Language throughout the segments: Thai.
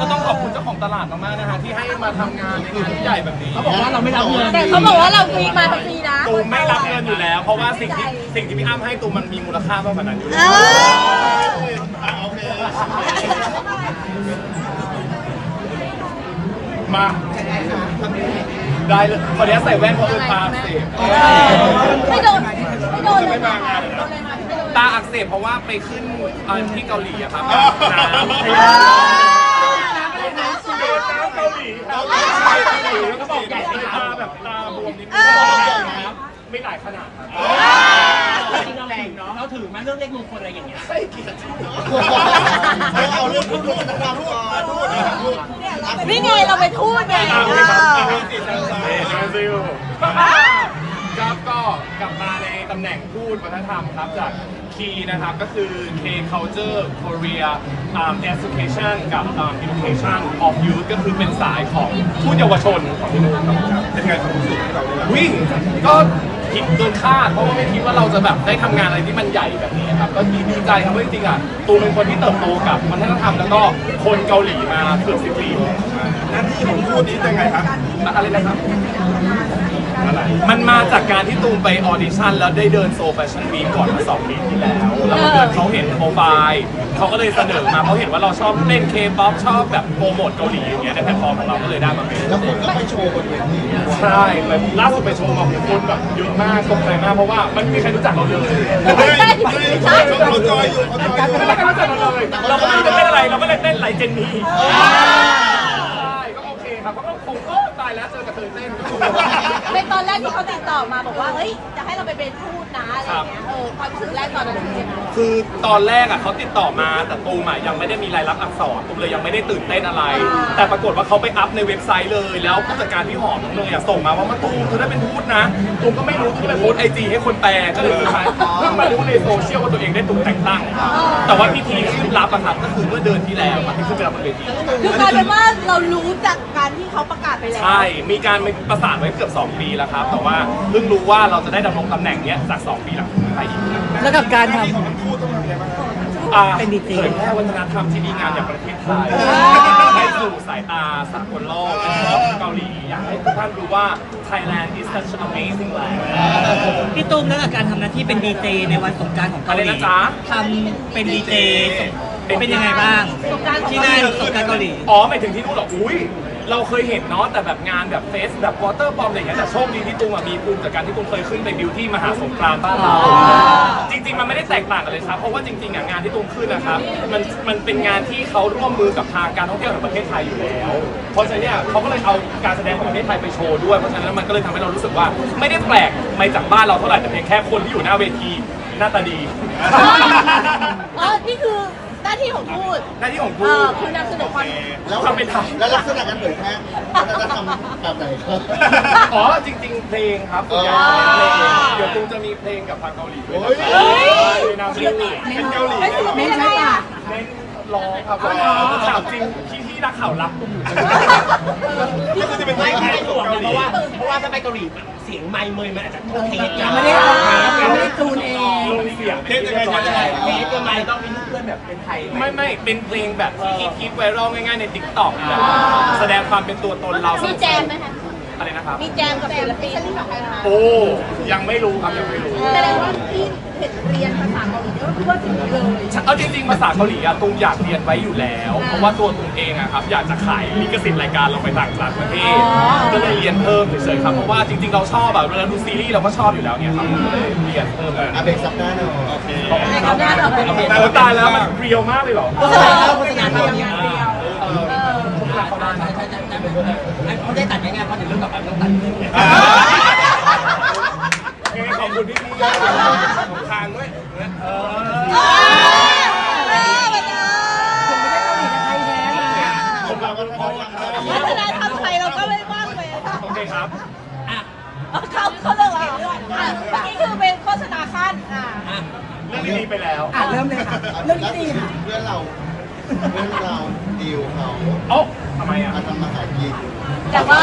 ก็ต้องขอบคุณเจ้าของตลาดมากๆนะฮะที่ให้มาทำงานในงานที่ใหญ่แบบนี้เขาบอกว่าเราไม่รับเงินแต่เขาบอกว่าเราฟรีมาฟรีนะ ตูมไม่รับเงินอยู่แล้ว เพราะว่าสิ่งที่สิ่งที่พี่อ้ำให้ตูมมันมีมูลค่ามากกว่านั้นอยู่แล้วมาได้เลยขออนุญาตใส่แว่นเพราะเออตาอักเสบไม่โดนไม่โดนเลยไม่มางานเลยเหรอตาอักเสบเพราะว่าไปขึ้นเอ่อที่เกาหลีอะครับน้ำน้ำเกาหลีครับ แล้วก็บอกใหญ่ตาแบบตาบวมนิดนึงไม่หลายขนาดครับจริงเราแรงเนาะเราถือมาเรื่องเลขมงคลอะไรอย่างเงี้ยเอาเรื่องพูดพูดนะครับพูดพูดนะครับพูดนี่ไงเราไปทูดไงเออ เบออาซิลครับก็กลับมาใน ตำแหน่งทูตวัฒนธรรมครับจากคีนะครับก็คือ K Culture Korea um, Education กับ um, Education of Youth ก็คือเป็นสายของทูตเยาวชนของที่นู่นครับเป็นไงความรู้สึกที่เราได้วิ่งก็คิดเกินคาดเพราะว่าไม่คิดว่าเราจะแบบได้ทำงานอะไรที่มันใหญ่แบบนี้ครับก็ดีใจครับว่าจริงๆอะตูมเป็นคนที่เติบโตกับวัฒนธรรมแล้วก็คนเกาหลีมาเกือบสิบปีแล้วหน้าที่ของพูดนี้ยังไงครับอะไรนะครับ มันมาจากการที่ตูมไปออดิชั่นแล้วได้เดินโซแฟชั่นวีก่อนมาสองปีที่แล้ว แล้วเกิดเขาเห็นโปรไฟล์เขาก็เลยเสนอมาเขาเห็นว่าเราชอบเล่นเคป๊อปชอบแบบโปรโมทเกาหลีอย่างเงี้ยในแพลตฟอร์มของเราก็เลยได้มาเป็นแล้วคุณก็ไปโชว์บนเวทีด้วยใช่แบบล่าสุดไปโชว์มาคนแบบเยอะมากตกใจมากเพราะว่ามันไม่มีใครรู้จักเราเลยเฮ้ยเขาจอยอยู่เขาจอยอยู่ไม่มีใครรู้จักเราเลยเราก็ไม่รู้จะเต้นอะไรเราก็เลยเต้นไหลเจนนี่ ก็คครับก็ผมก็ตายแล้วเจอกับเธอเต้น ในตอนแรกที่เขาติดต่อมาบอกว่าเฮ้ยจะให้เราไปเป็นทูตนะอะไรอย่างเงี้ยเออความรู้สึกแรกตอนนั้นเป็นยังไงคือตอนแรกอะเขาติดต่อมาแต่ตูมอะยังไม่ได้มีรายลักษณ์อักษรตูมเลยยังไม่ได้ตื่นเต้นอะไร แต่ปรากฏว่าเขาไปอัพในเว็บไซต์เลย แล้วผู้จัดการพี่หอมน้องเนยอะส่งมาว่ามาตูมเธอได้เป็นทูตนะตูมก็ไม่รู้ตูมก็เลยโพสไอจีให้คนแปลก็เลยสุดท้ายเพิ่งมารู้ในโซเชียลว่าตัวเองได้ถูกแต่งตั้ง แต่ว่าพิธีขึ้นรับอะครับก็คือเมื่อเดือนที่แล้วอะที่ขึ้นไปรับบนเวที คือกลายเป็นว่าเรารู้จากการที่เขาประกาศไปแล้ว ใช่ มีการประสานไว้เกือบ 2 ปีแล้วครับ แต่ว่าเพิ่งรู้ว่าเราจะได้ดำรงตำแหน่งเนี้ยจาก 2 ปีหลังไปอีกนะแล้วกับการทอ่าเป็นดีเจ เผยแพร่วัฒนธรรมที่ดีงามอย่างประเทศไทยให้สู่สายตาสากลโลกโดยเฉพาะเกาหลี อยากให้ทุกท่านรู้ว่า Thailand is such an amazing land ำพี่ตุ้มแล้วกับการทำหน้าที่เป็นดีเจในวันสงกรารของเกาหลีอะไรนะจ๊ะ ทำเป็นดีเจเป็นยังไงบ้างสงกรานต์ ที่นั่นสงกรารเกาหลี อ๋อหมายถึงที่นู่นเหรอ อุ้ย เราเคยเห็นเนาะแต่แบบงานแบบเฟสแบบวอเตอร์บอมอะไรอย่างเงี้ยแต่โชคดีที่ตุ้มอะมีภูมิจากการที่ตุ้มเคยขึ้นไปบิวที่มหาสงกรานต์บ้านเราจริงๆมันไม่ได้แตกต่างกันเลยครับเพราะว่าจริงๆอะงานที่ตุ้มขึ้นนะครับมันมันเป็นงานที่เขาร่วมมือกับทางการท่องเที่ยวแห่งประเทศไทยอยู่แล้ว เพราะฉะนั้นเนี่ยเขาก็เลยเอาการแสดงของประเทศไทยไปโชว์ด้วยเพราะฉะนั้นมันก็เลยทำให้เรารู้สึกว่า ไม่ได้แปลกไปจากบ้านเราเท่าไหร่แต่เพียงแค่คนที่อยู่หน้าเวทีหน้าตาดี อ๋อ นี่คือห น้าที่ของทูตหน้าที่ของเอผู้อคือนำเสนอความแล้วทำเป็นไทย แล้วลักษณะการเผยแพร่วัฒนธรรมแบบไหนครับ อ๋อจริง ๆ เพลงครับส่วนใหญ่จะเป็นเพลงเดี๋ยวตูมจะมีเพลงกับทางเกาหลีด้วยโอ้ยนะครับในนามเพลงเป็นเกาหลี ไม่ไม่ใช่อะเน้น ร้องครับร้องถามจริงที่ที่นักข่าวรับตูอยู่ก็คือจะเป็นไม่ไทยไม่ห่วเพราะว่าเพราะว่าถ้าไปเกาหลีเสียงไมค์เมยมันอาจจะเทสกันไม่ได้ออาไม่ได้จูนเองลงเสียงเทศยังไงเทศยังไงเทสกับไมค์ต้องมีเพื่อนแบบเป็นไทยไม่ไม่เป็นเพลงแบบที่ฮิตไวรัลง่ายๆในติ๊กต็อกแสดงความเป็นตัวตนเรามีแจมไหมคะอะไรนะครับมีแจมกับศิลปินโอ้ยังไม่รู้ครับยังไม่รู้แสดงว่าที่เห็นเรียนภาษา เกาหลีก็คือว่าถึงเลย เอาจริงๆภาษาเกาหลีอะตุงอยากเรียนไว้อยู่แล้ว เพราะว่าตัวตุงเองอะครับอยากจะขายลิขสิทธิ์รายการเราไปต่างประเทศก็เลยเรียนเพิ่มเฉยๆครับเพราะว่าจริงๆเราชอบแบบเวลาดูซีรีส์เราก็ชอบอยู่แล้วเนี่ยครับก็เลยเรียนเพิ่มเลยอาเบกซับหน้าหน่อยโอเคในคำหน้าเราเป็นแต่ว่าตายแล้วมันเรียวมากเลยเหรอโฆษณาเข้าโฆษณาเข้าเนี่ยเออโฆษณาเข้าได้ใช่ใช่ใช่ใช่เขาได้ตัดง่ายๆเพราะเดี๋ยวเรื่องต่อไปไม่ต้องตัดโอเคขอบคุณพี่พี่ของทางด้วยเออผม เราก็ทำวัฒนธรรมไทยเราก็ไม่ว่างเลยค่ะโอเคครับเขาเขาเลิกแล้วเหรออะเมื่อกี้คือเป็นโฆษณาขั้นอ่าเรื่องดีๆไปแล้วอะเริ่มเลยค่ะเรื่องที่ดีค่ะ เพื่อนเรา เพื่อนเราดีลเขาเอ้าทำไมอะ มาทำมาหากิน แต่ว่า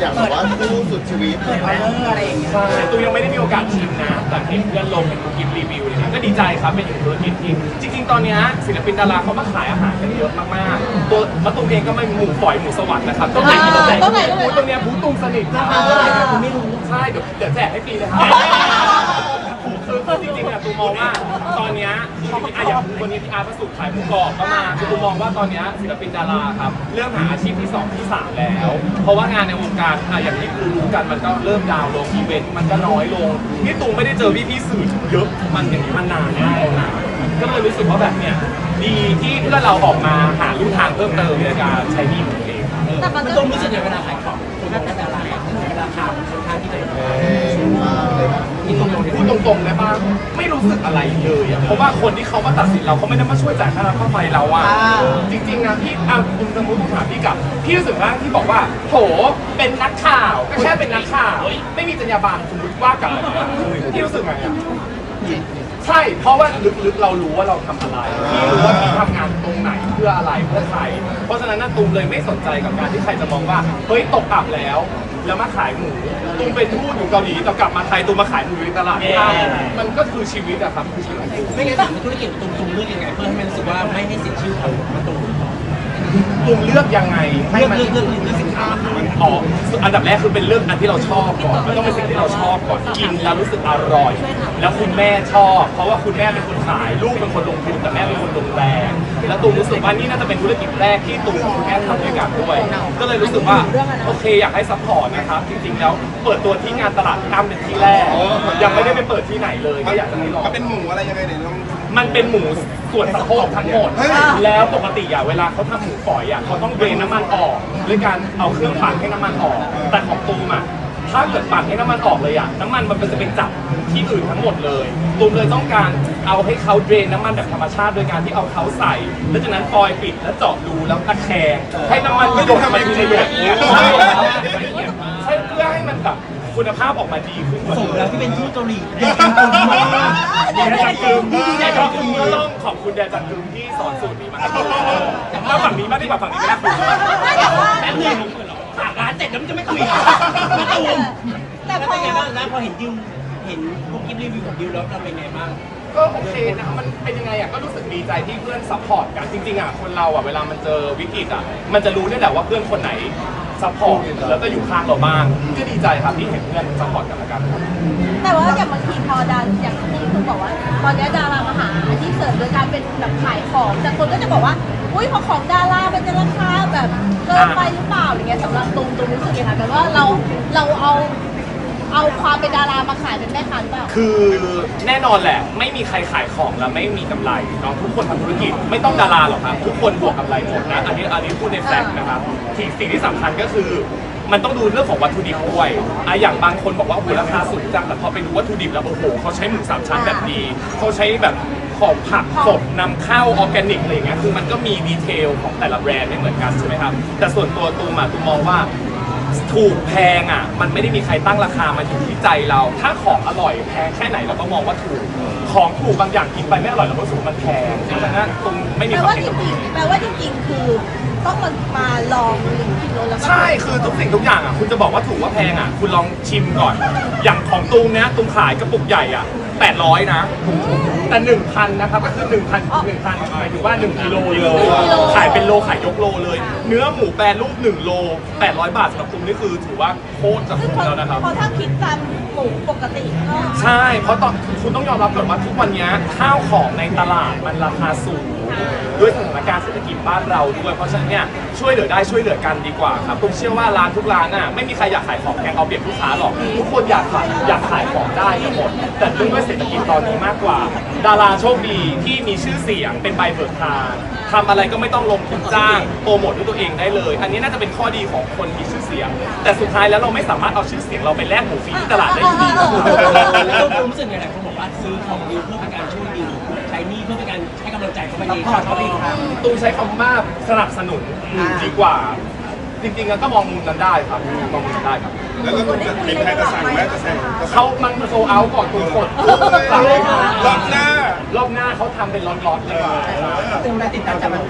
อยากบอกว่าสู้สุดชีวิตเปิดออเดอร์อะไรอย่างเงี้ยใช่ตูยังไม่ได้มีโอกาสชิมนะแต่เห็นเพื่อนลงเป็นกูกินรีวิวเลยนะก็ดีใจครับเป็นอีกธุรกิจที่จริง ๆ ตอนเนี้ยศิลปินดาราเขามาขายอาหารกันเยอะมากๆ ตัวมะตูมเองก็ไม่หมูฝอยหมูสวรรค์นะครับต้องไหนกินตรงไหนต้องไหนต้องไหน บูธตรงเนี้ยบูธตูมสนิทครับคุณไม่รู้ใช่เดี๋ยวเดี๋ยวแจกให้ฟรีเลยครับคือคือ จริงๆอะตูมองว่าตอนเนี้ยคืออะอย่างวันนี้พี่อาร์ตประสุทธิ์ขายหมูกรอบก็มาคือตูมองว่าตอนเนี้ยศิลปินดาราครับ เริ่มหาอาชีพที่สองที่สามแล้ว เพราะว่างานในวงการอะอย่างที่รู้ๆกันมันก็เริ่มดาวน์ลงอีเวนต์มันก็น้อยลงนี่ตูมไม่ได้เจอพี่ๆสื่อเยอะมันอย่างนี้มันนานมากแล้วนะก็เลยรู้สึกว่าแบบเนี้ยดีที่เพื่อนเราออกมาหาลู่ทางเพิ่มเติมในการใช้หนี้ของตัวเองครับ แต่มันมันก็ต้องรู้สึกอย่างเวลาขายของคนบอกว่าดาราราคามันค่อนข้างที่จะแรงมากเลยครั บมีตรงๆพูดตรงๆได้ป่ะไม่รู้สึกอะไรเลยอะเพราะว่าคนที่เขามาตัดสินเราเขาไม่ได้มาช่วยจ่ายค่าน้ำค่าไฟเราอะจริงๆนะพี่อะคุณสมมติผมถามพี่กลับพี่รู้สึกว่าที่บอกว่าโหเป็นนักข่าวก็แค่เป็นนักข่าวไม่มีจรรยาบรรณสมมติว่ากลับแบบเนี้ยพี่รู้สึกไงอะ ใช่ เพราะว่าลึกๆ เรารู้ว่าเราทำอะไร พี่รู้ว่าพี่ทำงานตรงไหนเพื่ออะไรเพื่อใคร เพราะฉะนั้นน่ะตูมเลยไม่สนใจกับการที่ใครจะมองว่า เฮ้ยตกอับแล้ว แล้วมาขายหมูตูมเป็นทูตอยู่เกาหลีแต่กลับมาไทยตูมมาขายหมูอยู่ในตลาดข้าวมันก็คือชีวิตอะครับคือชีวิต ไม่งั้นถึงธุรกิจตุ่มๆเลือกยังไง เพื่อให้มันรู้สึกว่าไม่ให้เสียชื่อของมาตุ่ มตูมเลือกยังไงให้เลือกมันเลือกเลือกเลือกสินค้ามาขายอ๋ออันดับแรกคือเป็นเรื่องอันที่เราชอบก่อนมันต้องเป็นสิ่งที่เราชอบก่อนกินแล้วรู้สึกอร่อย แล้วคุณแม่ชอบ เพราะว่าคุณแม่เป็นคนขายลูกเป็นคนลงทุนแต่แม่เป็นคนลงแรงแล้วตูมรู้สึกว่านี่น่าจะเป็นธุรกิจแรกที่ตูมกับคุณแม่ทำด้วยกันด้วย ก็เลยรู้สึกว่าโอเคอยากให้ซัพพอร์ตนะครับจริงๆแล้วเปิดตัวที่งานตลาดน้ำเป็นที่แรกยังไม่ได้ไปเปิดที่ไหนเลยก็อยากจะให้ลองมันเป็นหมูอะไรยังไงเดี๋ยวลองมันเป็นหมูส่วนสะโพกทั้งหมดเฮ้ยแล้วปกติอะเวลาเขาทำหมูฝอยอะเขาต้องเดรนน้ำมันออกด้วยการเอาเครื่องปั่นให้น้ำมันออก แต่ของตูมอะถ้าเกิดปั่นให้น้ำมันออกเลยอะน้ำมันมันจะเป็นจับที่อื่นทั้งหมดเลยตูมเลยต้องการเอาให้เขาเดรนน้ำมันแบบธรรมชาติโดยการที่เอาเขาใส่แล้วจากนั้นฟอยล์ปิดแล้วเจาะรูแล้วตะแคงให้น้ำมันหยดมาทีละหยดใช่ใช่เพื่อให้มันแบบ คุณภาพออกมาดีขึ้นกว่าส่งเดิแล้วมที่เป็นทูตเกาหลีอยากกินตุ่มมากแดจังกึมแดจังกึมก็ต้องขอบคุณแดจังกึมที่สอนสูตรนี้มาถ้าฝั่งนี้ไม่ได้แบบฝั่งนี้ไม่ได้คุยแป๊บนึงฝากร้านเสร็จแล้วมันจะไม่คุยกันมาตุ่มแต่แล้วพอเป็นไงบ้างนะพอเห็นดิวเห็นพวกกิฟรีวิวของดิวแล้วเราเป็นไงบ้างก็โอเคนะมันเป็นยังไงอะก็รู้สึกดีใจที่เพื่อนซัพพอร์ตกันจริงๆอะคนเราอะเวลามันเจอวิกฤตอะมันจะรู้ได้แหละว่าเพื่อนคนไหน ซัพพอร์ตแล้วก็อยู่ข้างเราบ้างก็ดีใจครับที่เห็นเพื่อนซัพพอร์ตกันและกันครับ แต่ว่าอย่างบางทีพอดันอย่างที่คุณบอกว่า ตอนนี้ดารามาหาอาชีพเสริมโดยการเป็นแบบขายของ แต่คนก็จะบอกว่า อุ้ยพอของดารามันจะราคาแบบเกินไปหรือเปล่าอย่างเงี้ยสำหรับตรงตรงรู้สึกยังไงแบบว่าเราเราเอา เอาความเป็นดารามาขายเป็นแม่ค้าหรือเปล่า คือแน่นอนแหละ ไม่มีใครขายของแล้วไม่มีกำไรเนาะทุกคนทำธุรกิจไม่ต้องดาราหรอกครับ ทุกคนบวกกำไรหมดนะ อันนี้อันนี้พูดในแฟกต์นะครับที่สิ่งที่สำคัญก็คือ มันต้องดูเรื่องของวัตถุดิบด้วยอะอย่างบางคนบอกว่าโอ้โหราคาสูงจังแต่พอไปดูวัตถุดิบแล้วโอ้โหเขาใช้หมูสามชั้นแบบดีเขาใช้แบบของผักสดนำเข้าออร์แกนิกอะไรอย่างเงี้ยคือมันก็มีดีเทลของแต่ละแบรนด์ไม่เหมือนกันใช่ไหมครับแต่ส่วนตัวตูมอะตูมมองว่า ถูกแพงอะ มันไม่ได้มีใครตั้งราคามันอยู่ที่ใจเรา ถ้าของอร่อยแพงแค่ไหนเราก็มองว่าถูก ของถูกบางอย่างกินไปไม่อร่อยเราก็รู้สึกว่ามันแพงเพราะฉะนั้นตรงไม่มีแปลความว่าเห็นจตรงรินี้ งๆแปลว่าจริงๆคือต้องมามาลองหรือกินรสแล้วก็ ใช่คือทุกสิ่งทุกอย่างอะคุณจะบอกว่าถูกว่าแพงอะ คุณลองชิมก่อน อย่างของตูมเนี้ยตูมขายกระปุกใหญ่อะ 800 นะ แต่1,000นะครับก็คือ1,000 1,000หมายถึงว่า 1กิโลเลยขายเป็นโลขายยกโลเลย เนื้อหมูแปรรูป1โล 800 บาทสำหรับตูมนี่คือถือว่าโคตรจะซึ่งคุ้มพอแล้วนะครับพอถ้าคิดตามหมูปกติก็ใช่ เพราะตอนคุณต้องยอมรับก่อนว่าทุกวันนี้ข้าวของในตลาดมันราคาสูงด้วยสถานการณ์เศรษฐกิจบ้านเราด้วย เพราะฉะนั้นเนี่ยช่วยเหลือได้ช่วยเหลือกันดีกว่าครับผมเชื่อว่าร้านทุกร้านน่ะไม่มีใครอยากขายของแพงเอาเปรียบลูกค้าหรอกทุกคนอยากขายอยากขายของได้ทั้งหมดแต่ด้วยเศรษฐกิจตอนนี้มากกว่า ดาราโชคดีที่มีชื่อเสียงเป็นใบเบิกทางทำอะไรก็ไม่ต้องลงทุนจ้างโปรโมทด้วยตัวเองได้เลย อันนี้น่าจะเป็นข้อดีของคนมีชื่อเสียง แต่สุดท้ายแล้วเราไม่สามารถเอาชื่อเสียงเราไปแลกหมูฟรีที่ตลาดได้อยู่ดีแล้วผมรู้สึกไงหลายคนบอกว่าซื้อของดิวเพื่อเป็นการช่ กำลังใจเขาไปเองเขาไปเองครับตูมใช้คำว่าสนับสนุนดีกว่า จริงๆแล้วก็มองมุมนั้นได้ครับมองมุมนั้นได้ครับ แล้วก็มีใครจะสั่งไหมจะสั่งจะสั่งเขามันโซเอาก่อนตูมกดสั่งเลยรอบหน้ารอบหน้าเขาทำเป็นล็อตๆดีกว่าตูมได้ติดตามจากมัน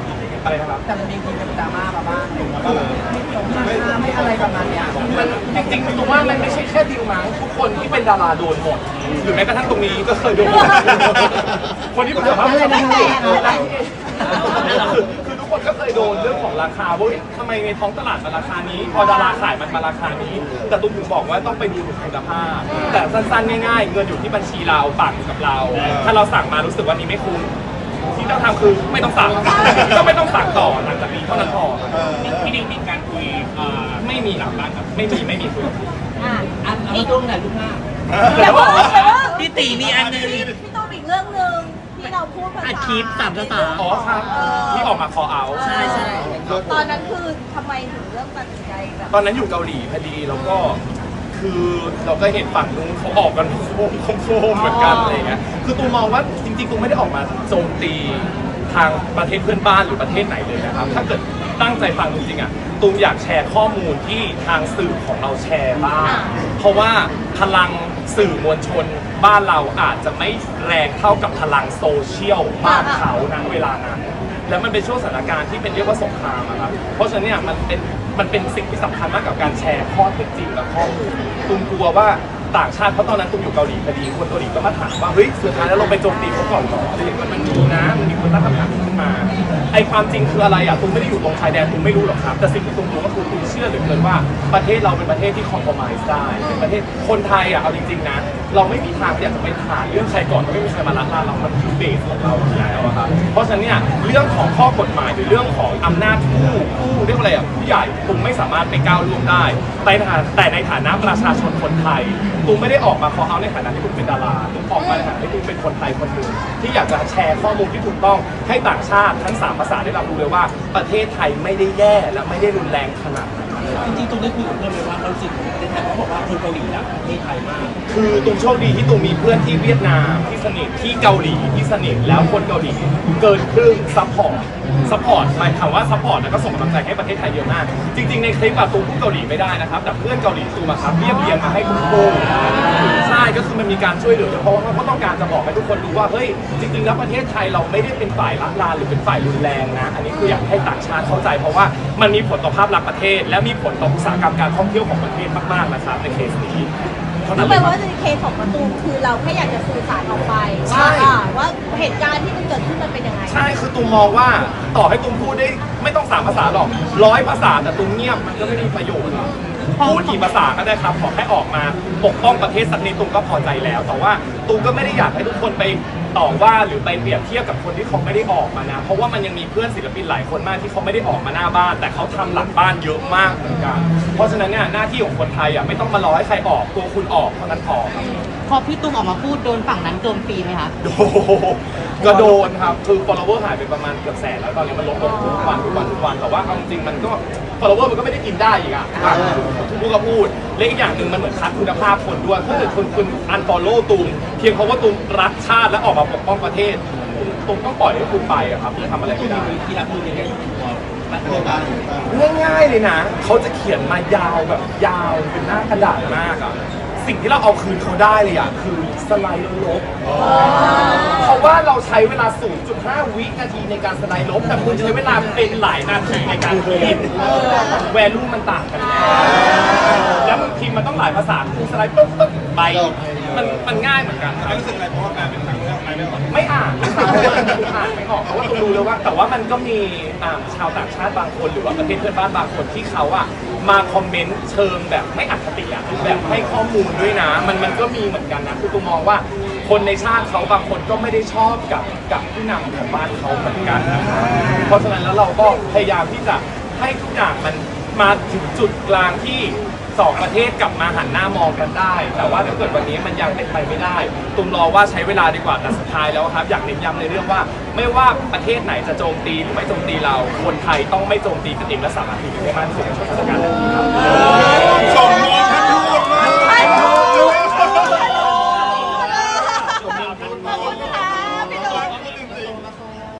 อะไรนะครับ แต่มันมีทีเป็นดราม่ามาบ้างอะไรอย่างเงี้ยว่าแบบไม่เกี่ยวกับไม่อะไรประมาณเนี้ยมันจริงๆตัวว่ามันไม่ใช่แค่ดิวมั้งทุกคนที่เป็นดาราโดนหมด หรือแม้กระทั่งตรงนี้ก็เคยโดนคนที่เป็นแบบว่าอะไรนะคือคือทุกคนก็เคยโดนเรื่องของราคาว่าเฮ้ยทำไมในท้องตลาดมันราคานี้ พอดาราขายมันมาราคานี้ แต่ตุ้มถึงบอกว่าต้องไปดูถึงคุณภาพ แต่สั้นๆง่าย ๆ เงินอยู่ที่บัญชีเราปากอยู่กับเรา ถ้าเราสั่งมารู้สึกว่านี้ไม่คุ้ม ที่ต้องทำคือไม่ต้องสั่งก็ไม่ต้องสั่งต่อหลังจากนี้เท่านั้นพอพี่ดิงมีการคุยไม่มีหลังร้านครับไม่มีไม่มีคุยอะอันนี้ต้องไหนรูปหน้าแต่ว่าแต่ว่าพี่ตีมีอันหนึงพี่ต้องอีกเรื่องหนึ่งที่เราพูดภาษาอัดคลิปสามภาษาอ๋อครับที่ออกมาคอเอาใช่ใช่ตอนนั้นคือทำไมถึงเรื่องตัดสินใจแบบตอนนั้นอยู่เกาหลีพอดีแล้วก็ คือเราก็เห็นฝั่งนู้นเขาออกกันโค้งโค้งเหมือนกันอะไรเงี้ยคือตูมมองว่าจริงๆตูมไม่ได้ออกมาโจมตีทางประเทศเพื่อนบ้านหรือประเทศไหนเลยนะครับ ถ้าเกิดตั้งใจฟังจริงๆอะตูมอยากแชร์ข้อมูลที่ทางสื่อของเราแชร์บ้างเพราะว่าพลังสื่อมวลชนบ้านเราอาจจะไม่แรงเท่ากับพลังโซเชียลบ้านเขาณเวลานั้นแล้วมันเป็นช่วงสถานการณ์ที่เป็นเรียกว่าสงครามอะครับ เพราะฉะนั้นเนี่ยมันเป็น มันเป็นสิ่งที่สำคัญมากกับการแชร์ข้อเท็จจริงและข้อมูลตุมกลัวว่า ต่างชาติเพราะตอนนั้นตุมอยู่เกาหลีพอดีคนเกาหลีก็มาถามว่าเฮ้ยสุดท้ายแล้วเราไปโจมตีเขาก่อนเหรออะไรอย่างเงี้ยมันมีนะมันมีคนตั้งคำถามขึ้นมาไอความจริงคืออะไรอะตุมไม่ได้อยู่ตรงชายแดนตุมไม่รู้หรอกครับแต่สิ่งที่ตุมรู้ก็คือตุมเชื่อเหลือเกินว่าประเทศเราเป็นประเทศที่คอมพลมไพร์ได้เป็นประเทศคนไทยอะเอาจริงๆนะเราไม่มีทางที่อยากจะไปผ่านเรื่องใครก่อนไม่มีใครมาลักลาเรามันคือเบสของเราอยู่แล้วอะครับเพราะฉะนั้นเนี่ยเรื่องของข้อกฎหมายหรือเรื่องของอำนาจผู้ผู้เรียกว่าอะไรอะผู้ใหญ่ตุมไม่สามารถไปก้าวล่วงได้แต่ในฐานะประชาชนคนไทยตูมไม่ได้ออกมาขอเฮาในฐานะที่ตุณเป็นดาราตูมออกมาในฐานะที่ตุณเป็นคนไทยคนหนึ่งที่อยากจะแชร์ข้อมูลที่ถูกต้องให้ต่างชาติทั้งสามภาษาได้รับรู้เลยว่าประเทศไทยไม่ได้แย่และไม่ได้รุนแรงขนาดนั้น จริงๆตรงได้คุยกับเพื่อนเลยว่าเขารู้สึกของประเทศไทยเขาบอกว่าคนเกาหลีรักประเทศไทยมาก คือตูมโชคดีที่ตูมมีเพื่อนที่เวียดนามที่สนิทที่เกาหลีที่สนิทแล้วคนเกาหลีเกินครึ่งซัพพอร์ตซัพพอร์ตหมายความว่าซัพพอร์ตแล้วก็ส่งกำลังใจให้ประเทศไทยเยอะมาก จริง ๆ ในคลิปอะตูมพูดเกาหลีไม่ได้นะครับแต่เพื่อนเกาหลีตูมอะครับเรียบเรียงมาให้ทุกคน ช่ก็คือมันมีการช่วยเหลือเพราะว่าเขาต้องการจะบอกให้ทุกคนรู้ว่าเฮ้ยจริงๆแล้วประเทศไทยเราไม่ได้เป็นฝ่ายละลานหรือเป็นฝ่ายรุนแรงนะอันนี้คืออยากให้ต่างชาติเข้าใจ เพราะว่ามันมีผลต่อภาพลักษณ์ประเทศ และมีผลต่ออุตสาหกรรมการท่องเที่ยวของประเทศมากๆนะครับในเคสนี้เท่านั้ก็นแปเลลยคว่ารับในเคสของประตูมคือเราแค่อยากจะสื่อสารออกไปใช่ ว่าอ่าว่าเหตุการณ์ที่มันเกิดขึ้นมันเป็นยังไง ใช่คือตูมมองว่าต่อให้ตูมพูดได้ไม่ต้องสามภาษาหรอกร้อยภาษาแต่ตูมเงียบมันก็ไม่มีประโยชน์ พูดกี่ภาษาก็ได้ครับ ขอแค่ออกมาปกป้องประเทศสักนิดตุงก็พอใจแล้ว แต่ว่า ตูมก็ไม่ได้อยากให้ทุกคนไปต่อว่าหรือไปเปรียบเทียบกับคนที่เขาไม่ได้ออกมานะ เพราะว่ามันยังมีเพื่อนศิลปินหลายคนมากที่เขาไม่ได้ออกมาหน้าบ้าน แต่เขาทำหลังบ้านเยอะมากเหมือนกัน เพราะฉะนั้นเนี่ยหน้าที่ของคนไทยอะไม่ต้องมารอให้ใครออกตัวคุณออกเท่านั้นพอครับ พอพี่ตุ้มออกมาพูดโดนฝั่งนั้นโจมตีไหมคะ โดนก็โดนครับ คือ follower หายไปประมาณเกือบแสนแล้วตอนนี้มันลดลงทุกวันทุกวันทุกวัน แต่ว่าเอาจริงๆมันก็ follower มันก็ไม่ได้กินได้อีกอะทุกพูดก็พูด และอีกอย่างหนึ่งมันเหมือนคัดคุณภาพคนด้วยถ้าเกิดคุณคุณ unfollow ตูม พียงเพราะว่าตูมรักชาติและออกมาปกป้องประเทศตูมตูมต้องปล่อยให้คุณไปอะครับทำอะไรไม่ได้ที่รับมือยังไงง่ายๆเลยนะเขาจะเขียนมายาวแบบยาวเป็นหน้ากระดาษมากอะสิ่งที่เราเอาคืนเขาได้เลยอะคือสไลด์ลบเพราะว่าเราใช้เวลา 0.5 วินาทีในการสไลด์ลบ แต่คุณใช้เวลาเป็นหลายนาทีในการพิมพ์แวลูมันต่างกัน แล้วมันพิมพ์มันต้องหลายภาษาคุณสไลด์ปุ๊บปุ๊บไป มันมันง่ายเหมือนกันครับ รู้สึกอะไรเพราะว่าการเป็นครั้งแรกไม่ออกไม่อ่านนะครับอ่านไม่ออกเพราะว่าต้องรู้เลยว่า แต่ว่ามันก็มีอ่าชาวต่างชาติบางคน หรือว่าประเทศเพื่อนบ้านบางคนที่เขาอะมาคอมเมนต์เชิงแบบไม่อคติอะแบบให้ข้อมูลด้วยนะ มันมันก็มีเหมือนกันนะคือตูมองว่า คนในชาติเขาบางคนก็ไม่ได้ชอบกับกับผู้นำของบ้านเขาเหมือนกันนะครับเพราะฉะนั้นแล้วเราก็พยายามที่จะให้ทุกอย่างมันมาถึงจุดกลางที่ สองประเทศกลับมาหันหน้ามองกันได้ แต่ว่าถ้าเกิดวันนี้มันยังเป็นไปไม่ได้ ตุมรอว่าใช้เวลาดีกว่าแต่สุดท้ายแล้วครับ อยากเน้นย้ำในเรื่องว่า ไม่ว่าประเทศไหนจะโจมตีหรือไม่โจมตีเรา คนไทยต้องไม่โจมตีกันเองและสามารถอยู่ด้มากที่สุดในสถานการณ์แบบนี้ครับ